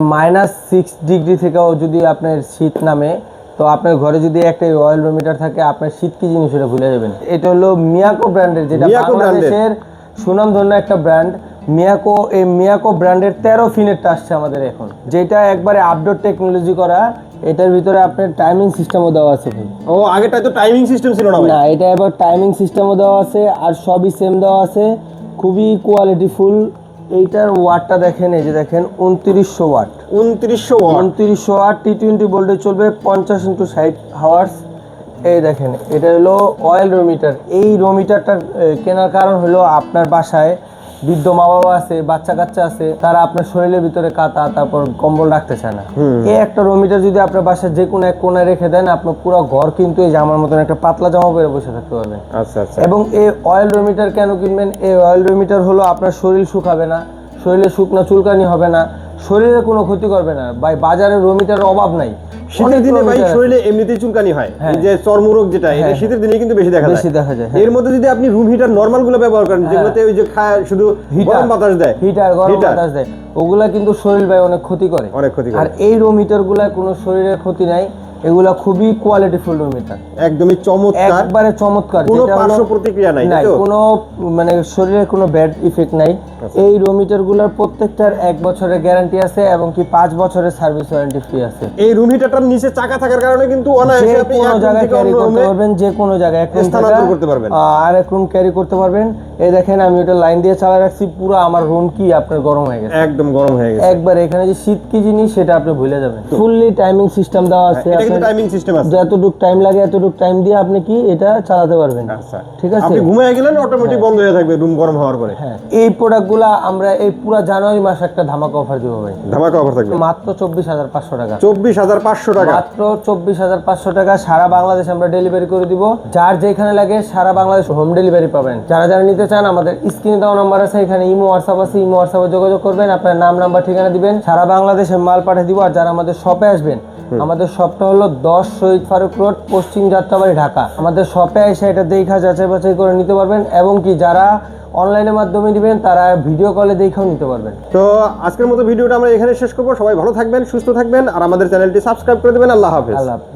Minus six degree থেকেও যদি আপনার শীত নামে তো আপনার ঘরে যদি একটা অয়েল রোমিটার থাকে আপনার শীত কি জিনিস সেটা ভুলে যাবেন? এটা হলো মিয়াকো ব্র্যান্ডের যেটা। বাংলাদেশের সুনামধন্য একটা ব্র্যান্ড মিয়াকো এই মিয়াকো ব্র্যান্ডের তেরো ফিনেরটা আসছে আমাদের এখন। যেটা একবারে আপডেট টেকনোলজি করা এটার ভিতরে আপনার টাইমিং সিস্টেমও দেওয়া আছে ভাই। ও আগেটা তো টাইমিং সিস্টেম ছিল না না এটা এবার টাইমিং সিস্টেমও দেওয়া আছে আর সবই সেম দেওয়া আছে। খুবই কোয়ালিটিফুল এইটার ওয়াটটা দেখেন এই যে দেখেন উনত্রিশশো ওয়াট। উনত্রিশশো ওয়াট। উনত্রিশশো ওয়াট টি টোয়েন্টি ভোল্টে চলবে পঞ্চাশ ইন্টু ষাট হাওয়ার্স এই দেখেন এটা হলো অয়েল রোমিটার এই রোমিটারটা কেনার কারণ হলো আপনার বাসায় বৃদ্ধ মা বাবা আছে বাচ্চা কাচ্চা আছে তারা আপনার শরীরের ভিতরে কাতা তারপর কম্বল রাখতে চায় না। এই একটা রোমিটার যদি আপনার বাসায় যে কোনো এক কোনায় রেখে দেন আপনার পুরো ঘর কিন্তু এই জামার মতন একটা পাতলা জামা পরে বসে থাকতে পারবেন আচ্ছা আচ্ছা। এবং এই অয়েল রোমিটার কেন কিনবেন? এই অয়েল রোমিটার হলো আপনার শরীর শুকাবে না শরীরে শুকনা চুলকানি হবে না শরীরে কোনো ক্ষতি করবে না। ভাই বাজারে রোমিটারের অভাব নাই। শীতের দিনে ভাই শরীরে এমনিতেই চুলকানি হয় হ্যাঁ। যে চর্মরোগ যেটা এটা শীতের দিনে কিন্তু বেশি দেখা যায়। বেশি দেখা যায় হ্যাঁ। এর মধ্যে যদি আপনি রুম হিটার নরমালগুলো ব্যবহার করেন যেগুলোতে ওই যে শুধু গরম বাতাস দেয় হিটার গরম বাতাস দেয় ওগুলা কিন্তু শরীর ভাই অনেক ক্ষতি করে। অনেক ক্ষতি করে। আর এই রুম হিটারগুলা কোনো শরীরের ক্ষতি নাই এগুলা খুবই কোয়ালিটিফুল রুম হিটার একদমই চমৎকার। একবারে চমৎকার কোনো পার্শ্ব প্রতিক্রিয়া নাই নাই কোনো মানে শরীরে কোনো ব্যাড ইফেক্ট নাই। এই রোমিটারগুলার প্রত্যেকটার এক বছরের গ্যারান্টি আছে এবং কি পাঁচ বছরের সার্ভিস ওয়ারেন্টি ফ্রি আছে। এই রুম হিটারটার নিচে চাকা থাকার কারণে কিন্তু অনায়াসে আপনি কোনো জায়গায় ক্যারি করতে পারবেন যে কোনো জায়গায় এক স্থানান্তর করতে পারবেন। আর এক রুম ক্যারি করতে পারবেন। এই দেখেন আমি ওটা লাইন দিয়ে চালা রাখছি পুরো আমার রুম কি আপনার গরম হয়ে গেছে। একদম গরম হয়ে গেছে। একবার এখানে যে শীত কি জিনিস সেটা আপনি ভুলে যাবেন। ফুললি টাইমিং সিস্টেম দেওয়া আছে এটা কিন্তু টাইমিং সিস্টেম আছে। যতটুক টাইম লাগে এতটুক টাইম দিয়ে আপনি কি এটা চালাতে পারবেন? আচ্ছা। ঠিক আছে? আপনি ঘুমিয়ে গেলেন অটোমেটিক বন্ধ হয়ে থাকবে রুম গরম হওয়ার পরে। হ্যাঁ। এই প্রোডাক্টগুলা আমরা এই পুরো জানুয়ারি মাসে একটা ধামাকা অফার দিব ভাই। ধামাকা অফার থাকবে। মাত্র চব্বিশ হাজার পাঁচশো টাকা। চব্বিশ হাজার পাঁচশো টাকা। মাত্র চব্বিশ হাজার পাঁচশো টাকা সারা বাংলাদেশ আমরা ডেলিভারি করে দিব। যার যেখানে লাগে সারা বাংলাদেশ হোম ডেলিভারি পাবেন। যারা যারা নিতে চান আমাদের স্ক্রিনে দেওয়া নাম্বার আছে এখানে ইমো হোয়াটসঅ্যাপ আছে ইমো হোয়াটসঅ্যাপে যোগাযোগ করবেন। আপনার নাম নাম্বার ঠিকানা দিবেন। সারা বাংলাদেশে মাল পাঠিয়ে দিব। আর যারা আমাদের শপে আসবেন আমাদের শপটা হলো দশ শহীদ ফারুক রোড পশ্চিম যাত্রাবাড়ি ঢাকা। আমাদের শপে এসে এটা দেখা যাচাই বাছাই করে নিতে পারবেন এবং কি যারা অনলাইনের মাধ্যমে দিবেন তারা ভিডিও কলে দেখেও নিতে পারবেন। তো আজকের মতো ভিডিওটা আমরা এখানে শেষ করব। সবাই ভালো থাকবেন সুস্থ থাকবেন আর আমাদের চ্যানেলটি সাবস্ক্রাইব করে দেবেন। আল্লাহ হাফেজ। আল্লাহ হাফেজ।